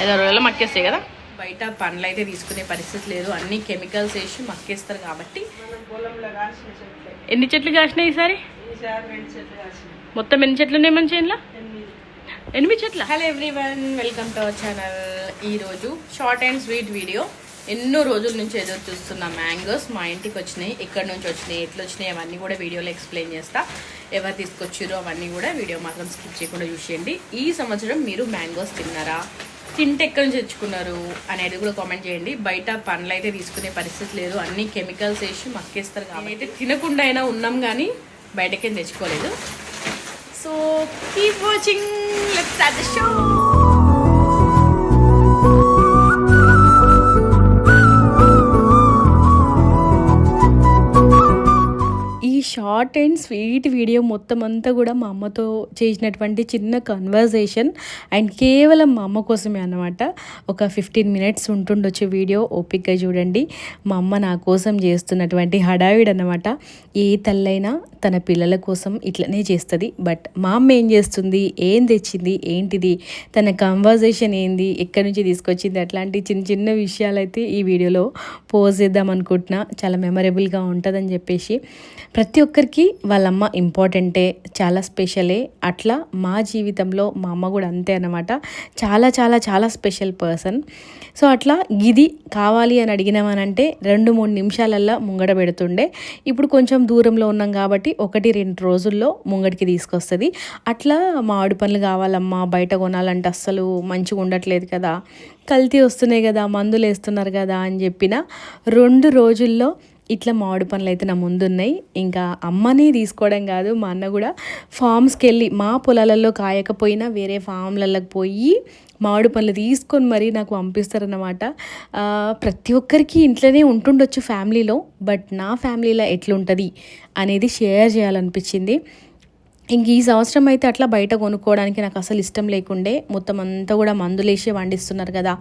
ఐదారు రోజుల్లో మక్కేస్తాయి కదా? బయట పండ్లు అయితే తీసుకునే పరిస్థితి లేదు. అన్ని కెమికల్స్ వేసి మక్కేస్తారు కాబట్టి. ఎన్ని చెట్లు కాసినాయి ఈసారి? మొత్తం ఎన్ని చెట్లు ఉన్నాయి మన చేనులో ఎనిమిది ఎనిమిది చెట్ల hello everyone welcome to our channel ఈరోజు షార్ట్ అండ్ స్వీట్ వీడియో ఎన్నో రోజుల నుంచి ఎదురు చూస్తున్న మ్యాంగోస్ మా ఇంటికి వచ్చినాయి ఎక్కడి నుంచి వచ్చినాయి ఎట్లా వచ్చినాయి అవన్నీ కూడా వీడియోలో ఎక్స్ప్లెయిన్ చేస్తా. ఎవరు తీసుకొచ్చారో అవన్నీ కూడా వీడియో మాత్రం స్కిప్ చేయకుండా చూసేయండి. ఈ సంవత్సరం మీరు మ్యాంగోస్ తిన్నారా? తింటే ఎక్కడి నుంచి తెచ్చుకున్నారు అనేది కూడా కామెంట్ చేయండి. బయట పండ్లు అయితే తీసుకునే పరిస్థితి లేదు. అన్ని కెమికల్స్ వేసి మక్కేస్తారు కాబట్టి. అయితే తినకుండా అయినా ఉన్నాం కానీ బయటకేం తెచ్చుకోలేదు. So keep watching let's show short and sweet video మొత్తం అంతా కూడా మా అమ్మతో చేసినటువంటి చిన్న కన్వర్జేషన్ అండ్ కేవలం మా అమ్మ కోసమే అన్నమాట. ఒక ఫిఫ్టీన్ మినిట్స్ ఉంటుండొచ్చు వీడియో. ఓపిక్గా చూడండి. మా అమ్మ నా కోసం చేస్తున్నటువంటి హడావిడి అన్నమాట. ఏ తల్లైనా తన పిల్లల కోసం ఇట్లనే చేస్తుంది. బట్ మా అమ్మ ఏం చేస్తుంది? ఏం తెచ్చింది? ఏంటిది? తన కన్వర్జేషన్ ఏంది? ఎక్కడి నుంచి తీసుకొచ్చింది? అట్లాంటి చిన్న చిన్న విషయాలు అయితే ఈ వీడియోలో పోజ్ చేద్దాం అనుకుంటున్నా. చాలా మెమరబుల్గా ఉంటుందని చెప్పేసి ప్రతి ఒక్కరికి వాళ్ళమ్మ ఇంపార్టెంటే చాలా స్పెషలే. అట్లా మా జీవితంలో మా అమ్మ కూడా అంతే అనమాట చాలా చాలా చాలా స్పెషల్ పర్సన్. సో అట్లా ఇది కావాలి అని అడిగినామనంటే రెండు మూడు నిమిషాలల్లో ముంగడ పెడుతుండే. ఇప్పుడు కొంచెం దూరంలో ఉన్నాం కాబట్టి ఒకటి రెండు రోజుల్లో ముంగడికి తీసుకొస్తుంది. అట్లా మామిడి పనులు కావాలమ్మా బయట కొనాలంటే అస్సలు మంచిగా ఉండట్లేదు కదా. కల్తీ వస్తున్నాయి కదా మందులు వేస్తున్నారు కదా అని చెప్పిన రెండు రోజుల్లో ఇట్లా మామిడి పనులు అయితే నా ముందున్నాయి. ఇంకా అమ్మని తీసుకోవడం కాదు మా అన్న కూడా ఫామ్స్కి వెళ్ళి మా పొలాలలో కాయకపోయినా వేరే ఫామ్లలోకి పోయి మామిడి పనులు తీసుకొని మరీ నాకు పంపిస్తారన్నమాట. ప్రతి ఒక్కరికి ఇంట్లోనే ఉంటుండొచ్చు ఫ్యామిలీలో బట్ నా ఫ్యామిలీలో ఎట్లుంటుంది అనేది షేర్ చేయాలనిపించింది. ఇంక ఈ సంవత్సరం అయితే అట్లా బయట కొనుక్కోవడానికి నాకు అసలు ఇష్టం లేకుండే మొత్తం అంతా కూడా మందులేసి వండిస్తున్నారు కదా.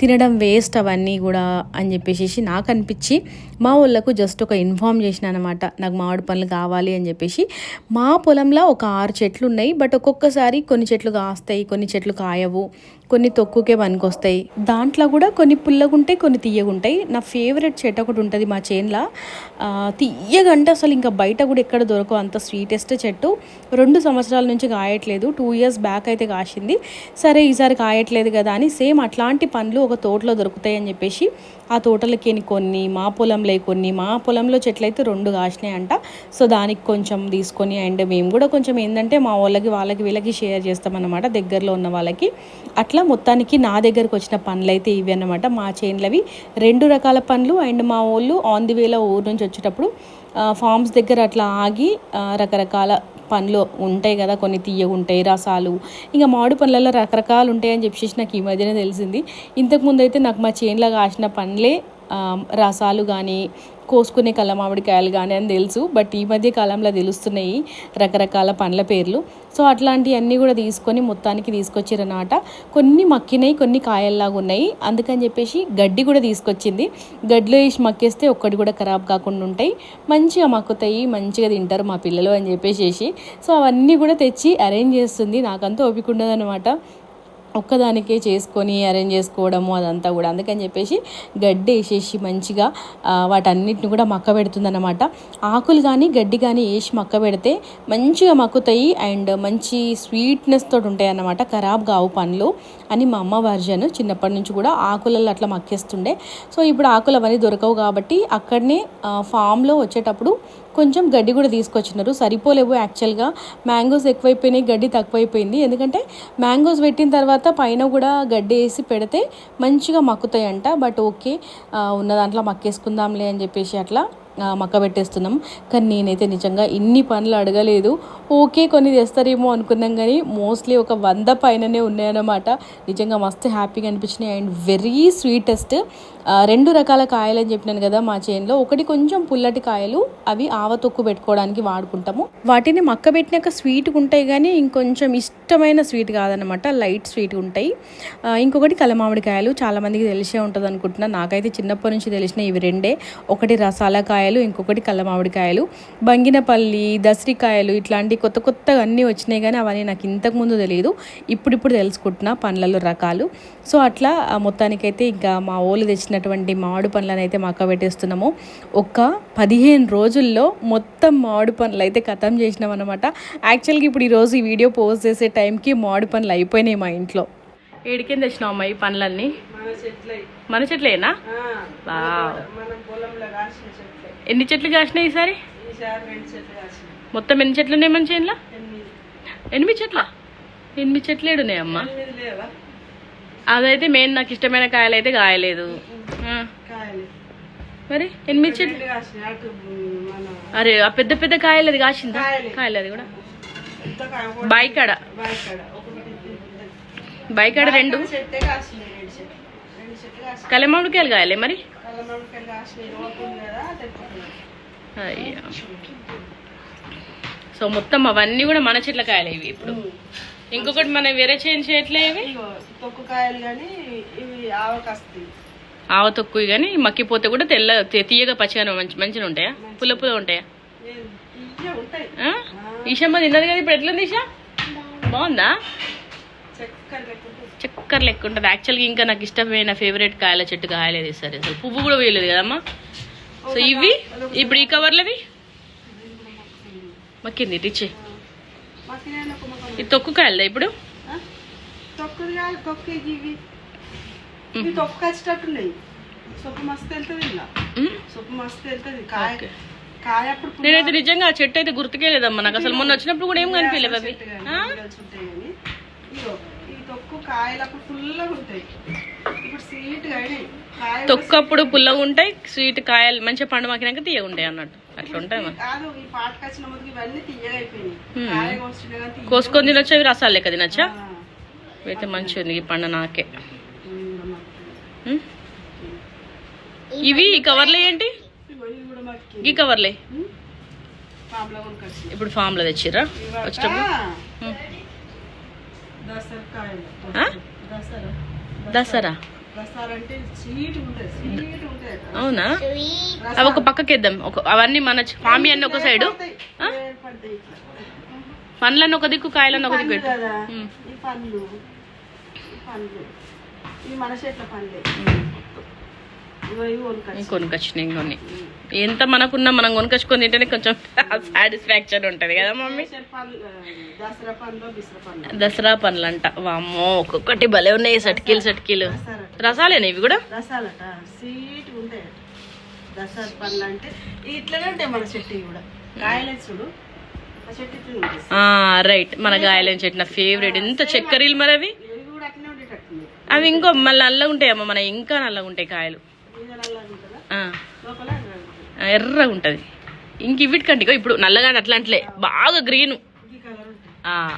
తినడం వేస్ట్ అవన్నీ కూడా అని చెప్పేసి నాకు అనిపించి మా వాళ్ళకు జస్ట్ ఒక ఇన్ఫామ్ చేసిన అనమాట నాకు మామిడి పనులు కావాలి అని చెప్పేసి. మా పొలంలో ఒక ఆరు చెట్లు ఉన్నాయి బట్ ఒక్కొక్కసారి కొన్ని చెట్లు కాస్తాయి కొన్ని చెట్లు కాయవు. కొన్ని తొక్కుకే పనికొస్తాయి దాంట్లో కూడా కొన్ని పుల్లగుంటాయి కొన్ని తీయగుంటాయి. నా ఫేవరెట్ చెట్టు ఒకటి ఉంటుంది మా చేన్లో. తీయగంటే అసలు ఇంకా బయట కూడా ఎక్కడ దొరకవు అంత స్వీటెస్ట్ చెట్టు. రెండు సంవత్సరాల నుంచి కాయట్లేదు టూ ఇయర్స్ బ్యాక్ అయితే కాసింది. సరే ఈసారి కాయట్లేదు కదా అని సేమ్ అట్లాంటి పండ్లు ఒక తోటలో దొరుకుతాయి అని చెప్పేసి ఆ తోటలకి కొన్ని మా పొలంలో కొన్ని మా పొలంలో చెట్లు అయితే రెండు కాసినాయి అంట సో దానికి కొంచెం తీసుకొని అండ్ మేము కూడా కొంచెం ఏంటంటే మా వాళ్ళకి వాళ్ళకి వీళ్ళకి షేర్ చేస్తామన్నమాట దగ్గరలో ఉన్న వాళ్ళకి. అట్లా అట్లా మొత్తానికి నా దగ్గరకు వచ్చిన పనులు అయితే ఇవి అన్నమాట. మా చేన్లవి రెండు రకాల పండ్లు. అండ్ మా వాళ్ళు ఆన్ ది వేలో ఊరు నుంచి వచ్చేటప్పుడు ఫార్మ్స్ దగ్గర అట్లా ఆగి రకరకాల పండ్లు ఉంటాయి కదా కొన్ని తీయగుంటాయి రసాలు. ఇంకా మామిడి పండ్లలో రకరకాలు ఉంటాయని చెప్పేసి నాకు ఈ మధ్యనే తెలిసింది. ఇంతకుముందు అయితే నాకు మా చేన్లో కాసిన పండ్లే రసాలు కానీ కోసుకునే కళ్ళ మామిడికాయలు కానీ అని తెలుసు బట్ ఈ మధ్య కాలంలో తెలుస్తున్నాయి రకరకాల పండ్ల పేర్లు. సో అట్లాంటివన్నీ కూడా తీసుకొని మొత్తానికి తీసుకొచ్చారనమాట కొన్ని మక్కినాయి కొన్ని కాయల్లాగా ఉన్నాయి. అందుకని చెప్పేసి గడ్డి కూడా తీసుకొచ్చింది. గడ్డిలో వేసి మక్కేస్తే ఒక్కటి కూడా ఖరాబ్ కాకుండా ఉంటాయి. మంచిగా మక్కుతాయి మంచిగా తింటారు మా పిల్లలు అని చెప్పేసి సో అవన్నీ కూడా తెచ్చి అరేంజ్ చేస్తుంది. నాకంతా ఓపిక ఉండదన్నమాట. ఒక్కదానికే చేసుకొని అరేంజ్ చేసుకోవడము అదంతా కూడా. అందుకని చెప్పేసి గడ్డి వేసేసి మంచిగా వాటన్నిటిని కూడా మక్క పెడుతుందన్నమాట. ఆకులు కానీ గడ్డి కానీ వేసి మక్క పెడితే మంచిగా మక్కుతాయి అండ్ మంచి స్వీట్నెస్ తోటి ఉంటాయి అన్నమాట ఖరాబ్ కావు పండ్లు అని మా అమ్మ వర్జన్ చిన్నప్పటి నుంచి కూడా ఆకులలో అట్లా మక్కేస్తుండే. సో ఇప్పుడు ఆకులు అవన్నీ దొరకవు కాబట్టి అక్కడనే ఫామ్లో వచ్చేటప్పుడు కొంచెం గడ్డి కూడా తీసుకొచ్చినారు. సరిపోలేవు యాక్చువల్గా మ్యాంగోస్ ఎక్కువైపోయినాయి గడ్డి తక్కువైపోయింది. ఎందుకంటే మ్యాంగోస్ పెట్టిన తర్వాత పైన కూడా గడ్డి వేసి పెడితే మంచిగా మక్కుతాయంట. బట్ ఓకే ఉన్న దాంట్లో మక్కేసుకుందాంలే అని చెప్పేసి అట్లా మక్క పెట్టేస్తున్నాం కానీ నేనైతే నిజంగా ఇన్ని పనులు అడగలేదు. ఓకే కొన్ని తెస్తారేమో అనుకున్నాం కానీ మోస్ట్లీ ఒక వంద పైననే ఉన్నాయన్నమాట. నిజంగా మస్తు హ్యాపీగా అనిపించినాయి. అండ్ వెరీ స్వీటెస్ట్ రెండు రకాల కాయలు అని చెప్పినాను కదా మా చేనులో ఒకటి కొంచెం పుల్లటి కాయలు అవి ఆవ తొక్కు పెట్టుకోవడానికి వాడుకుంటాము. వాటిని మక్క పెట్టినాక స్వీట్గా ఉంటాయి కానీ ఇంకొంచెం ఇష్టమైన స్వీట్ కాదనమాట లైట్ స్వీట్ ఉంటాయి. ఇంకొకటి కలమామిడికాయలు చాలామందికి తెలిసే ఉంటుంది అనుకుంటున్నా. నాకైతే చిన్నప్పటి నుంచి తెలిసిన ఇవి రెండే. ఒకటి రసాల కాయలు ఇంకొకటి కలమామిడికాయలు బంగినపల్లి దసరికాయలు ఇట్లాంటి కొత్త కొత్తగా అన్నీ వచ్చినాయి కానీ అవన్నీ నాకు ఇంతకుముందు తెలియదు ఇప్పుడిప్పుడు తెలుసుకుంటున్నా పండ్లలో రకాలు. సో అట్లా మొత్తానికైతే ఇంకా మా ఓళ్ళు తెచ్చినటువంటి మామిడి పండ్లను అయితే మక్క పెట్టేస్తున్నాము. ఒక పదిహేను రోజుల్లో మొత్తం మామిడి పండ్లు అయితే ఖతం చేసినాం అనమాట యాక్చువల్గా ఇప్పుడు ఈరోజు ఈ వీడియో పోస్ట్ చేసే టైంకి మామిడి పండ్లు అయిపోయినాయి మా ఇంట్లో. ఏడికేం తెచ్చినావు అమ్మ ఈ పండ్లన్నీ? మన చెట్లే. మన చెట్లేనా? ఎన్ని చెట్లు కాసినాయి ఈసారి? మొత్తం ఎన్ని చెట్లు ఉన్నాయి మన చేనులో ఎనిమిది చెట్ల? ఎనిమిది చెట్లు ఏడున్నాయి అమ్మ ఎనిమిది లేవా? అదైతే మెయిన్ నాకు ఇష్టమైన కాయలు. అయితే కాయలేదు మరి ఎనిమిది చెట్లు అరే ఆ పెద్ద పెద్ద కాయలు అది కాసిందా? కాయలే. అది కూడా. పెద్ద. బైకాడ. రెండు? కలమామిడికాయలు కాయలే మరి? అయ్యా. సో మొత్తం అవన్నీ కూడా మన చెట్ల కాయలే ఇవి ఇప్పుడు. ఇంకొకటి మన వేరే ఇవి? ఇగో తొక్కు కాయలు కానీ ఇవి ఆవకాస్తాయి ఆవ తక్కువ కానీ మక్కిపోతే కూడా తెల్ల తీయగా పచ్చిగా మంచి మంచిగా ఉంటాయా? పుల్ల పుల్ల ఉంటాయా? ఈషమ్మ తిన్నది కదా ఇప్పుడు ఎట్లుంది ఈషా? బాగుందా. చక్కెర లెక్క ఉంటుంది. యాక్చువల్గా ఇంకా నాకు ఇష్టమైన ఫేవరెట్ కాయల చెట్టు కాయలేదు సరే అసలు పువ్వు కూడా వేయలేదు కదమ్మా? సో ఇవి ఇప్పుడు ఈ కవర్లవి? మక్కింది. రిచ్ ఇది తొక్కు కాయలదా ఇప్పుడు? తొక్కుది కాదు తొక్కు ఇవి ఇవి తొక్కు వచ్చేటట్టున్నాయి సొప్పు మస్తు వెళ్తుంది ఇలా మ్? సొప్పు మస్తు వెళ్తుంది కాయ ఓకే. కాయ అప్పుడు పుల్ల నేనైతే నిజంగా ఆ చెట్టు అయితే గుర్తుకే లేదమ్మా నాకు అసలు మొన్న వచ్చినప్పుడు కూడా ఏం కనిపించలేదు అవి. చెట్టు ఆ? కానీ గింజలు ఉంటాయి కానీ ఇగో ఈ తొక్కు కాయలు అప్పుడు ఫుల్గా ఉంటాయి. ఇప్పుడు స్వీట్గా అయినాయి. కాయ తొక్కు అప్పుడు పుల్లగా ఉంటాయి. స్వీట్ కాయలు మంచిగా పండు మాకినాక తీయగా ఉంటాయి అన్నట్టు. అట్లా ఉంటాయి మరి కాదు ఈ పాటకు వచ్చిన ముందుకు ఇవన్నీ తీయగా అయిపోయినాయి. మ్. కాయ కోస్తుండే కానీ తీయగా కోసుకొని తినొచ్చు? అవి రసాలు లెక్క తినొచ్చా. అయితే మంచిగా ఉంది ఈ పండు నాకే. ఇవి ఈ కవర్లే ఏంటి? ఈ కవర్లే. ఇప్పుడు ఫామ్లో తెచ్చిర్రా? వచ్చేటప్పుడు? దసరా? అవునా? అవి ఒక పక్కకేద్దాం ఒక అవన్నీ మన ఫామి అన్ని ఒక సైడు. పండ్లన్నీ ఒక దిక్కు కాయలన్నీ ఒక దిక్కు. ఈ పండ్లు మన చెట్ల పండ్లే కొనుకొచ్చినాయి ఇంకొన్ని. ఎంత మనకున్నా మనం కొనుకొచ్చుకొని తింటేనే కొంచెం సాటిస్ఫాక్షన్ ఉంటుంది కదా మమ్మీ? దసరా పండ్లు అంట వామ్మో ఒక్కొక్కటి భలే ఉన్నాయి సటికీలు సటికీలు. రసాలేనా ఇవి కూడా? దసరా పండ్లు అంటే ఇట్లనే ఉంటాయి మన చెట్టు కూడా. కాయలే చూడు. రైట్ మన గాయలని చెట్టు ఫేవరెట్ ఎంత చక్కెరలు మరి అవి? అవి ఇంకో మళ్ళీ నల్లగా ఉంటాయమ్మ మన ఇంకా నల్లగా ఉంటాయి కాయలు. ఎర్రగా ఉంటుంది. ఇంక ఇవిటికంటే ఇప్పుడు నల్లగా అట్లా అంటలే బాగా గ్రీన్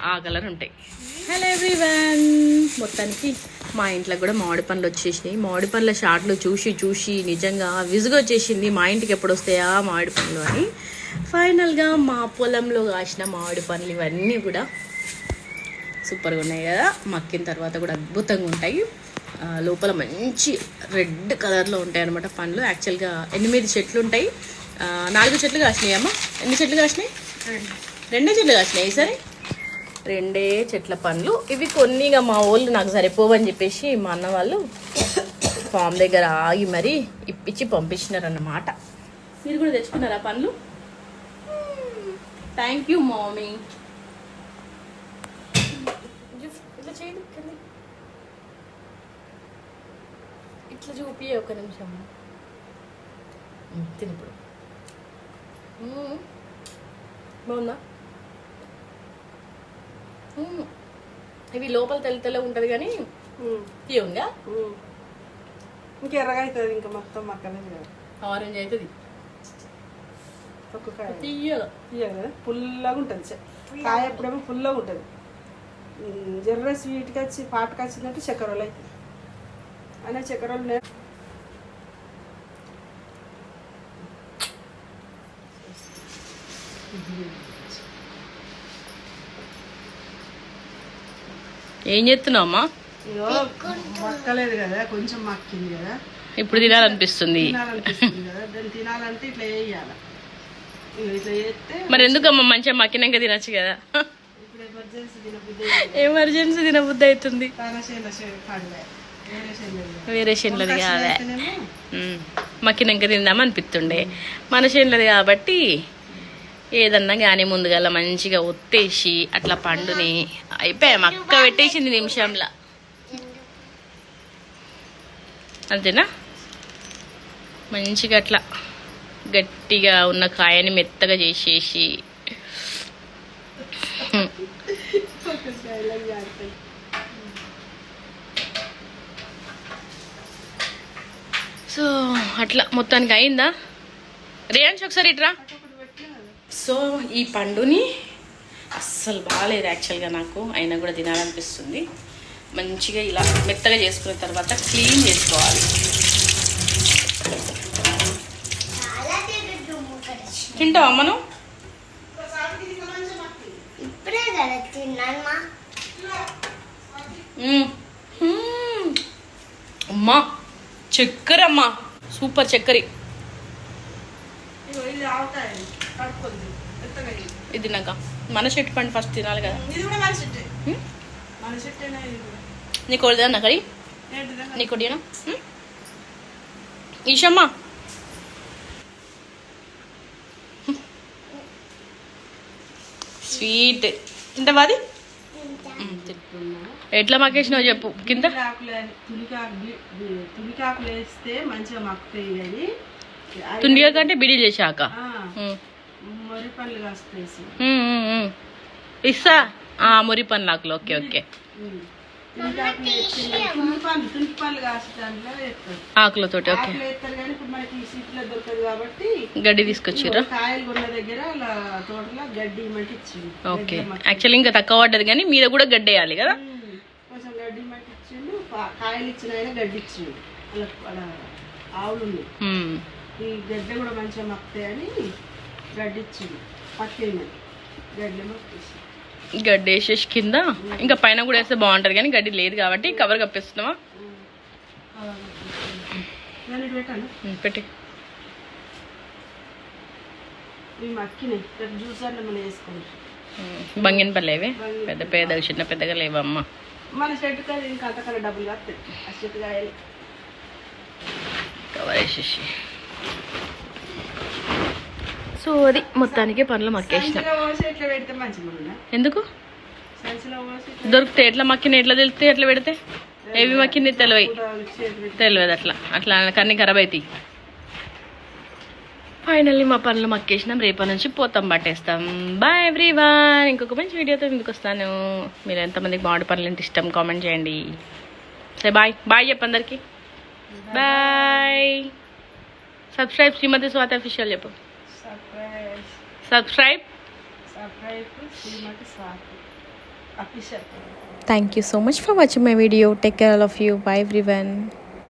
ఆ కలర్ ఉంటాయి. హలో ఎవ్రీవన్ మొత్తానికి మా ఇంట్లో కూడా మామిడి పండ్లు వచ్చేసినాయి. మామిడి పండ్ల షార్ట్లు చూసి చూసి నిజంగా విసుగు వచ్చేసింది మా ఇంటికి ఎప్పుడు వస్తాయా మామిడి పండ్లు అని. ఫైనల్గా మా పొలంలో కాసిన మామిడి పండ్లు ఇవన్నీ కూడా సూపర్గా ఉన్నాయి కదా. మక్కిన తర్వాత కూడా అద్భుతంగా ఉంటాయి. లోపల మంచి రెడ్ కలర్లో ఉంటాయి అనమాట పండ్లు. యాక్చువల్గా ఎనిమిది చెట్లు ఉంటాయి. నాలుగు చెట్లు కాసినాయి అమ్మ. ఎన్ని చెట్లు కాసినాయి? రెండే. చెట్లు కాసినాయి సరే రెండే చెట్ల పండ్లు. ఇవి కొన్నిగా మా వాళ్ళు నాకు సరిపోవని చెప్పేసి మా అన్న వాళ్ళు ఫామ్ దగ్గర ఆగి మరీ ఇప్పించి పంపించినారన్నమాట. మీరు కూడా తెచ్చుకున్నారా పండ్లు? థ్యాంక్ యూ మామీ ఇట్లా చేయదు ఇట్లా చూపి ఒక నిమిషం. తినిప్పుడు బాగుందా. ఇవి లోపల తెల్ల తెల్ల ఉంటుంది కానీ తీయంగా ఇంకా ఎర్రగా అవుతుంది ఇంకా మొత్తం కదా ఆరెంజ్ అవుతుంది. తొక్కు కాయ తీయగా తీయగా పుల్లగా ఉంటుంది కాయ ఎప్పుడేమో పుల్లగా ఉంటుంది. జర్ర స్వీట్కి వచ్చి పాటకు వచ్చిందంటే చక్కెరలు అవుతుంది అనే చక్కెరలు నేను ఏం చేస్తున్నావమ్మా? మక్కలేదు కదా కొంచెం మక్కింది కదా. ఇప్పుడు తినాలనిపిస్తుంది. తినాలనిపిస్తుంది కదా దాన్ని తినాలంటే ఇట్లా వేయాలి మరి ఎందుకమ్మా మంచిగా మక్కినాక తినచ్చు కదా? ఎమర్జెన్సీ తినబుద్ధి అవుతుంది. వేరే చేనులది కాదే. మక్కినాక తిందాం అనిపిస్తుండే. మన చేనులది కాబట్టి ఏదన్నా కానీ ముందుగల మంచిగా ఒత్తేసి అట్లా పండుని అయిపోయా. మక్క పెట్టేసింది నిమిషంలో. అంతేనా? మంచిగా అట్లా. గట్టిగా ఉన్న కాయని మెత్తగా చేసేసి. సో అట్లా మొత్తానికి అయిందా? రేయాన్స్ ఒకసారి ఇట్రా. సో ఈ పండుని అస్సలు బాగాలేదు యాక్చువల్గా నాకు. అయినా కూడా తినాలనిపిస్తుంది. మంచిగా ఇలా మెత్తగా చేసుకున్న తర్వాత క్లీన్ చేసుకోవాలి. తింటావా మనం ఇప్పుడే కదా. అమ్మా చక్కెర అమ్మా. సూపర్ చక్కెర. ఇగో ఇది నాక. మన చెట్టు పండు ఫస్ట్ తినాలి కదా. ఇది కూడా మన చెట్టే. మ్మ్. మన చెట్టేనా ఇది కూడా. నీకు నీకు కొడియనా ఈషమ్మా స్వీట్ తింటావాది ఎట్లా మాకేసినావు చెప్పు కింద. తులికాకులు వేస్తే మంచిగా మక్కుతాయి కానీ తుండిగా కంటే బిడీలు చేశాక. మొరి కాస్తాయి. ఇస్తా. ఆ, మురి పన్లాకులు ఓకే ఓకే. ఓకే ఆకులు వేస్తారు కానీ ఇప్పుడు మనకి ఈ సీట్లో దొరకదు కాబట్టి గడ్డి తీసుకొచ్చిర్రా? కాయలు కొన్న దగ్గర అలా తోటలో గడ్డి ఇమ్మంటే ఇచ్చింది. ఓకే. యాక్చువల్లీ ఇంకా తక్కువ పడ్డది కానీ మీద కూడా గడ్డి వేయాలి కదా? కాయలు ఇచ్చిన ఆయన గడ్డి ఇచ్చిండు. అలా అలా ఆవులు. ఈ గడ్డ కూడా మంచిగా మక్కుతాయని గడ్డి ఇచ్చిండు. పక్కేమని గడ్డి మక్కేసి గడ్డి వేసేసి కింద ఇంకా పైన కూడా వేస్తే బాగుంటది కానీ గడ్డి లేదు కాబట్టి కవర్ కప్పేస్తున్నావా? పెట్టి. బంగినపల్లి అవి పెద్ద పెద్దగా చిన్న పెద్దగా లేవమ్మా. మన చెట్టు కాదు ఇంకా అంతకన్నా డబ్బులు కవర్ వేసేసి. సో అది మొత్తానికి పనులు మక్కేసిన. ఎందుకు? దొరికితే ఎట్లా మక్కిన ఎట్లా తెలితే ఎట్లా పెడితే? ఏవి మక్కింది తెలివై. తెలియదు అట్లా. అట్లా కన్నీ ఖరాబ్ అవుతాయి ఫైనల్లీ మా పనులు మక్కేసినాం. రేపటి నుంచి పోతాం పట్టేస్తాం. బాయ్ ఎవ్రీవన్ ఇంకొక మంచి వీడియోతో ముందుకు వస్తాను. మీరు ఎంతమందికి మామిడి పనులు అంటే ఇష్టం కామెంట్ చేయండి. సరే బాయ్ బాయ్ చెప్పు అందరికి. Bye subscribe Srimathi Swatha official చెప్పు. Subscribe. Thank you so much for watching my video. Take care all of you. Bye everyone.